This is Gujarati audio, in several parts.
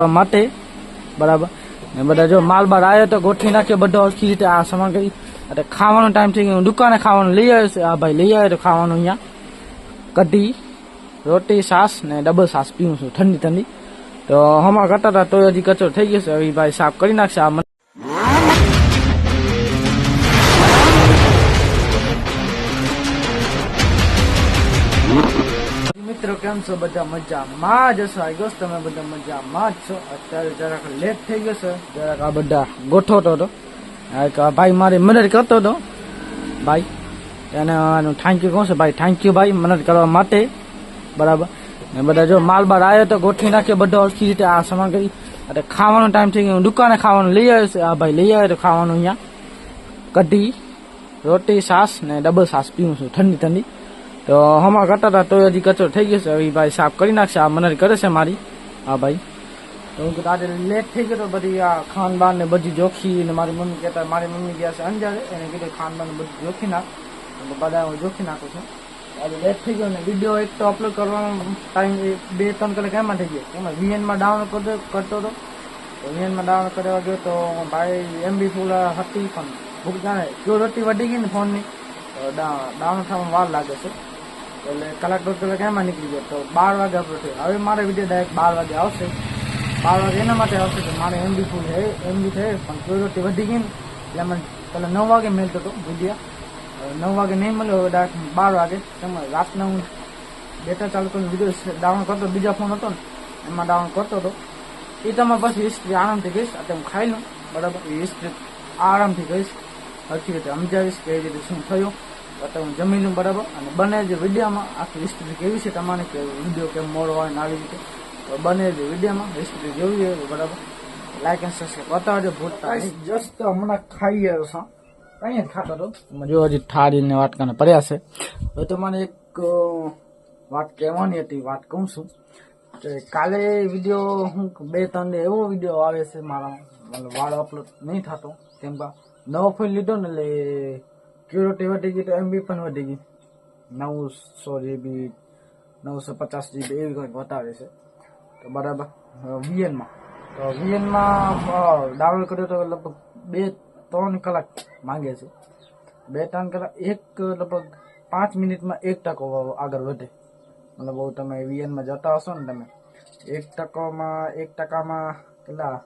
માટે, બરાબર? ને બધા જો માલ બાર આવ્યો તો ગોઠવી નાખ્યો બધો સરખી રીતે આ સામાન કરી. એટલે ખાવાનો ટાઈમ થઈ ગયો. દુકાને ખાવાનું લઈ આવ્યો છે. આ ભાઈ, લઈ આવ્યો તો ખાવાનું અહીંયા. કઢી, રોટી સાસ ને ડબલ સાસ પીવું છું. ઠંડી ઠંડી. તો હમણાં કરતા હતા તો હજી કચરો થઈ ગયો છે. હવે ભાઈ સાફ કરી નાખશે. આ કેમ છો? બધા મજામાં? જ છો? આઈ ગયો તમે બધા મજામાં? જ છો? અત્યારે જરાક લેટ થઈ ગયો છે. જરાક આ બધા ગોઠવતો હતો. ભાઈ મારી મદદ કરતો હતો. ભાઈ, એને આનું થેન્ક યુ કહું છું. ભાઈ થેન્ક યુ ભાઈ, મદદ કરવા માટે. બરાબર? ને બધા જો માલ બાર આવ્યો તો ગોઠવી નાખ્યો બધો. સરખી રીતે આ સામાન કરી. અને ખાવાનો ટાઈમ થઈ ગયો. દુકાને ખાવાનું લઈ આવ્યો છે. આ ભાઈ લઈ આવ્યો તો ખાવાનું અહીંયા. કઢી, રોટી છાસ ને ડબલ છાસ પીવું છું. ઠંડી ઠંડી. તો હમણાં કરતા હતા તો હજી કચરો થઈ ગયો છે. એ ભાઈ સાફ કરી નાખશે. આ મને કરે છે મારી. હા ભાઈ. તો હું આજે લેટ થઈ ગયો તો બધી આ ખાનબાન ને બધી જોખી ને મારી મમ્મી કહેતા મારી મમ્મી ગયા છે અંજારે. એને કીધું ખાનબાન બધું જોખી નાખ. બધા હું જોખી નાખું છું. આજે લેટ થઈ ગયો ને વીડિયો એક તો અપલોડ કરવાનો ટાઈમ બે ત્રણ કલાક એમાં થઈ ગયો. એમાં વીએનમાં ડાઉનલોડ કરતો કરતો હતો. તો વીએનમાં ડાઉનલોડ કરવા ગયો તો ભાઈ એમબી ફૂલ હતી પણ ભૂખ જાણે. ક્યોરિટી વધી ગઈ ને ફોનની તો ડાઉનલોડ થવામાં વાર લાગે છે. એટલે કલાક દોઢ કલાક એમાં નીકળી ગયો? તો બાર વાગે અપલોડ થયો હવે મારે વીડિયો ડાયરેક્ટ બાર વાગે આવશે. બાર વાગે એના માટે આવશે કે મારે એમબી ફૂલ છે એમબી છે, પણ ક્યોરિટી વધી ગઈ ને, એટલે મને પેલા નવ વાગે મેળતો હતો વીડિયો નવ વાગે નહીં મળ્યો, હવે ડાયરેક્ટ બાર વાગે. તેમાં રાતના હું ડેટા ચાલુ કરીને વીડિયો ડાઉનલોડ કરતો, બીજા ફોન હતો ને, એમાં ડાઉનલોડ કરતો હતો. એ તમે પછી હિસ્ટ્રી આરામથી કહીશ અત્યારે હું ખાઈ લઉં. બરાબર? એ હિસ્ટ્રી આરામથી કહીશ. રીતે સમજાવીશ કે રીતે શું થયું. અત્યારે હું જમી લઉં બરાબર? અને બને જે વિડીયામાં. આખી હિસ્ટ્રી કેવી છે તમારે કે વીડિયો કેમ મોડો હોય ને આવી રીતે? તો બને જે વિડીયામાં. હિસ્ટ્રી જોવી હોય બરાબર? લાઈક એન્ડ સબસ્ક્રાઈબ બતાવજો ભૂલતા જસ્ટ હમણાં ખાઈ આવ્યો છું. કઈ ખાતો હતો જો હજી ઠારીને વાત વાટકાને પડ્યા છે. હવે તમારે એક વાત કહેવાની હતી. વાત કહું છું. કે કાલે વીડિયો હું બે ત્રણ એવો વીડિયો આવે છે મારા મતલબ વાળો અપલોડ નહીં થતો. કેમ કે નવો ફોન લીધો ને એટલે ક્યુરિટી વધી ગઈ તો એમબી પણ વધી ગઈ. નવસો જીબી નવસો પચાસ જીબી એવી કંઈક બતાવે છે. તો બરાબર. વીએનમાં. તો વીએનમાં ડાઉનલોડ કર્યો તો લગભગ બે ત્રણ કલાક માંગે છે. બે ત્રણ કલાક, એક લગભગ પાંચ મિનિટમાં એક ટકો આગળ વધે. મતલબ બહુ તમે વીએનમાં જતા હશો ને તમે, એક ટકોમાં, એક ટકામાં કેટલા?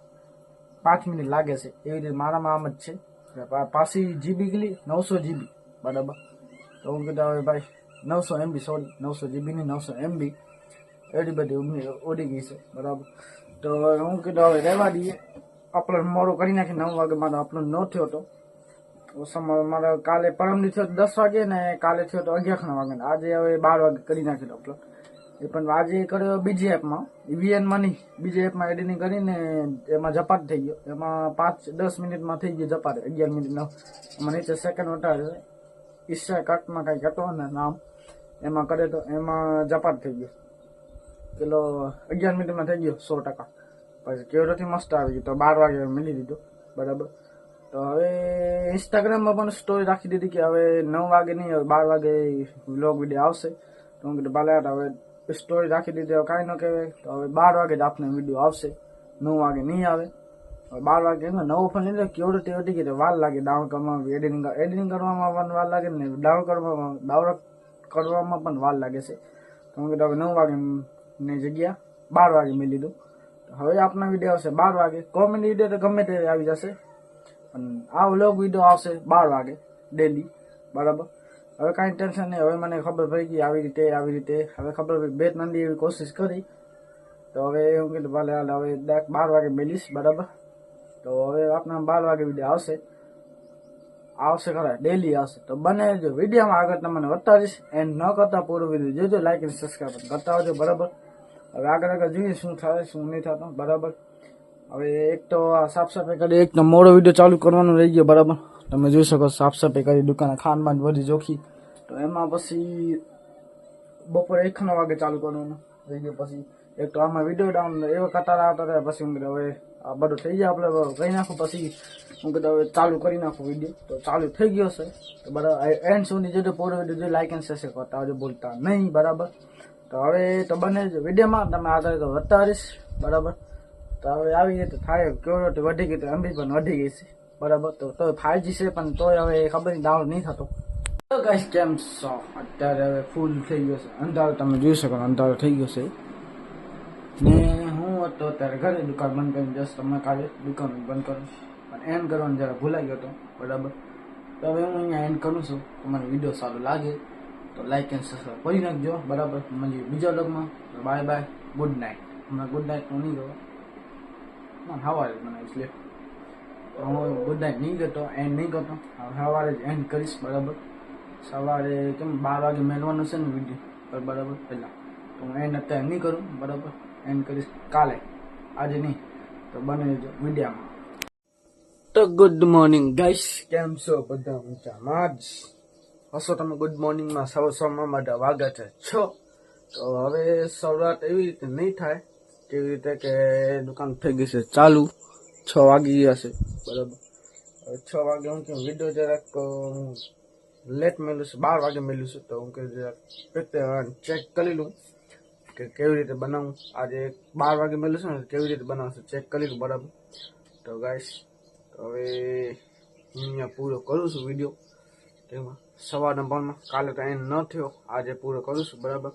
પાંચ મિનિટ લાગે છે. એવી રીતે મારામાં આમ જ છે. પા- પાછી જીબી કેટલી નવસો જીબી, બરાબર. તો હું કીધું, હવે ભાઈ, નવસો એમબી, સોરી, નવસો જીબીની નવસો એમબી. એડી બધી ઉડી ગઈ છે, બરાબર. તો હું કીધું, હવે રહેવા દઈએ. અપલોડ મોડું કરી નાખી નવ વાગે મારો અપલોડ ન થયો હતો મારે કાલે પરમદી થયો દસ વાગે ને કાલે થયો તો અગિયાર વાગે. આજે હવે બાર વાગે કરી નાખેલો અપલોડ એ પણ આજે કર્યો બીજી એપમાં. ઈવીએનમાં નહીં બીજી એપમાં એડિટિંગ કરીને એમાં જપાત થઈ ગયો. એમાં પાંચ, દસ મિનિટમાં થઈ ગયો જપાત અગિયાર મિનિટનો. એમાં નીચે સેકન્ડ વટાડે છે. ઈચ્છા કટમાં કંઈક હતો ને નામ, એમાં કરે તો એમાં જપાત થઈ ગયો. પેલો અગિયાર મિનિટમાં થઈ ગયો સો ટકા. પછી કેવડોથી મસ્ત આવી ગયું તો બાર વાગે મળી દીધું. બરાબર. તો હવે ઇન્સ્ટાગ્રામમાં પણ સ્ટોરી રાખી દીધી કે હવે નવ વાગે નહીં, હવે બાર વાગે વ્લોગ વીડિયો આવશે. તો હું કીધું ભલે હવે સ્ટોરી રાખી દીધી. હવે કાંઈ ન કહેવાય. તો હવે બાર વાગે જ આપને વીડિયો આવશે. નવ વાગે નહીં આવે. હવે બાર વાગે એમ નવો ફોન લીધો. કેવડો તે વધી ગયો વાર લાગે ડાઉન કરવામાં એડિટિંગ એડિટિંગ કરવામાં પણ વાર લાગે ને ડાઉન કરવામાં ડાઉન કરવામાં પણ વાર લાગે છે. તો હું કીધું હવે નવ વાગે ની જગ્યા બાર વાગે મેં લીધું. હવે આપના વીડિયો આવશે બાર વાગે. કોમેડી વીડિયો તો ગમે તે આવી જશે. પણ આ વ્લોગ વીડિયો આવશે બાર વાગે ડેલી બરાબર? હવે કાંઈ ટેન્શન નહીં. હવે મને ખબર પડી ગઈ આવી રીતે આવી રીતે. હવે ખબર પડી બે ત્રણ દી એવી કોશિશ કરી. તો હવે હું કીધું, ભલે, હાલ, હવે બાર વાગે મેલીશ બરાબર? તો હવે આપના બાર વાગે વીડિયો આવશે. આવશે ખરા ડેલી આવશે. તો બને જો વિડીયોમાં આગળ તમને વતાવીશ એન્ડ ન કરતા પૂરું વીડિયો જોજો લાઈક અને સબસ્ક્રાઈબ કરતા આવજો, બરાબર? હવે આગળ આગળ જોઈએ શું થાય, શું નહીં થતું બરાબર? હવે એક તો સાફ સફાઈ કરી, એક તો મોડો વીડિયો ચાલુ કરવાનો રહી ગયો, બરાબર? તમે જોઈ શકો સાફ સફાઈ કરી દુકાને ખાનબાન બધી જોખી તો એમાં પછી બપોરે એક વાગે ચાલુ કરવાનું. થઈ ગયું પછી એક તો આમાં વીડિયો ડાઉન એવા કતાર આવતા હતા પછી હું કીધું, હવે આ બધું થઈ જાય આપણે કહી નાખું. પછી હું કીધું, હવે ચાલુ કરી નાખું વીડિયો તો ચાલુ થઈ ગયો છે. તો બરાબર એન્ડ સુધી જોજો પૂરો વીડિયો જો લાઈક એન્ડ શેર કરતા આવજો બોલતા નહીં. બરાબર? તો હવે તો બને જ વિડીયોમાં તમે આગળ વધતા રહીશ. બરાબર? તો હવે આવી રીતે થાય કેવડો વધી ગઈ તો એમ બી પણ વધી ગઈ છે. બરાબર તો તો ફાઈવ છે, પણ તોય હવે ખબર નહીં ડાઉન નહીં થતો. તો ગાઈસ કેમ છો? અત્યારે હવે ફૂલ થઈ ગયો છે. અંધારો તમે જોઈ શકો અંધારો થઈ ગયો છે. ને હું હતો અત્યારે ઘરે દુકાન બંધ કરીને જસ્ટ તમે કાલે દુકાન બંધ કરું પણ એન્ડ કરવાનું જરા ભૂલાઈ ગયો હતો, બરાબર. તો હવે હું અહીંયા એન્ડ કરું છું. તમારો વીડિયો સારો લાગે તો લાઈક એન્ડ સબસ્ક્રાઈબ કરી નાખજો, બરાબર. મળીએ બીજા વ્લોગમાં બાય બાય ગુડ નાઇટ હમણાં ગુડ નાઇટ હું નહીં ગયો ના મને બનાવીશ તો હું ગુડ નાઇટ નહીં કરતો એન્ડ નહીં કરતો સવારે જ એન્ડ કરીશ, બરાબર? સવારે કેમ બાર વાગે મેળવાનું છે ને વીડિયો બરાબર પહેલાં તો હું એન્ડ અત્યારે નહીં કરું, બરાબર? એન્ડ કરીશ કાલે. આજે નહીં. તો બને વિડીયામાં તો ગુડ મોર્નિંગ ગાઈસ કેમ છો બધા? મજામાં જ. હશો તમે ગુડ મોર્નિંગમાં સૌ સૌમાં માટે વાગે છે. છો? તો હવે શરૂઆત એવી રીતે નહીં થાય. કેવી રીતે કે દુકાન થઈ ગઈ છે ચાલુ. છ વાગી ગયા છે. બરાબર. છ વાગે હું કે વીડિયો જરાક લેટ મેલું છે. બાર વાગે મેલ્યું છે, તો હું કે જરાક ચેક કરી લઉં કે કેવી રીતે બનાવું. આજે બાર વાગે મેળ્યું છે ને કેવી રીતે બનાવશે ચેક કરી લઉં, બરાબર. તો ગાઈસ હવે હું અહીંયા પૂરો કરું છું વીડિયો. તેમાં સવારના ભાવમાં કાલે એન્ડ ન થયો, આજે પૂરો કરું છું, બરાબર.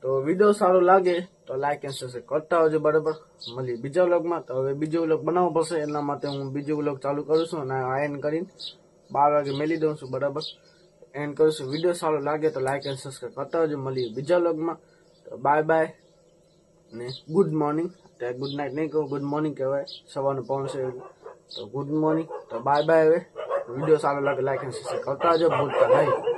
તો વીડિયો સારો લાગે તો લાઈક એન્ડ સબસ્ક્રાઈબ કરતા હોજો બરાબર. મળીએ બીજા વ્લોગમાં તો હવે બીજો વ્લોગ બનાવવો પડશે. એના માટે હું બીજો વ્લોગ ચાલુ કરું છું અને આયન કરીને બાર વાગે મેલી દઉં છું બરાબર. એન્ડ કરું છું. વીડિયો સારો લાગે તો લાઈક એન્ડ સબસ્ક્રાઈબ કરતા હોજો મળીએ બીજા વ્લોગમાં તો બાય બાય ને ગુડ મોર્નિંગ તો ગુડ નાઇટ નહીં કહું. ગુડ મોર્નિંગ કહેવાય. સવારનું પહોંચશે તો ગુડ મોર્નિંગ તો બાય બાય હવે. વીડિયો સારો લાગે લાઈક એન્ડ સબસ્ક્રાઈબ કરતા હોજો ભૂલતા નહીં.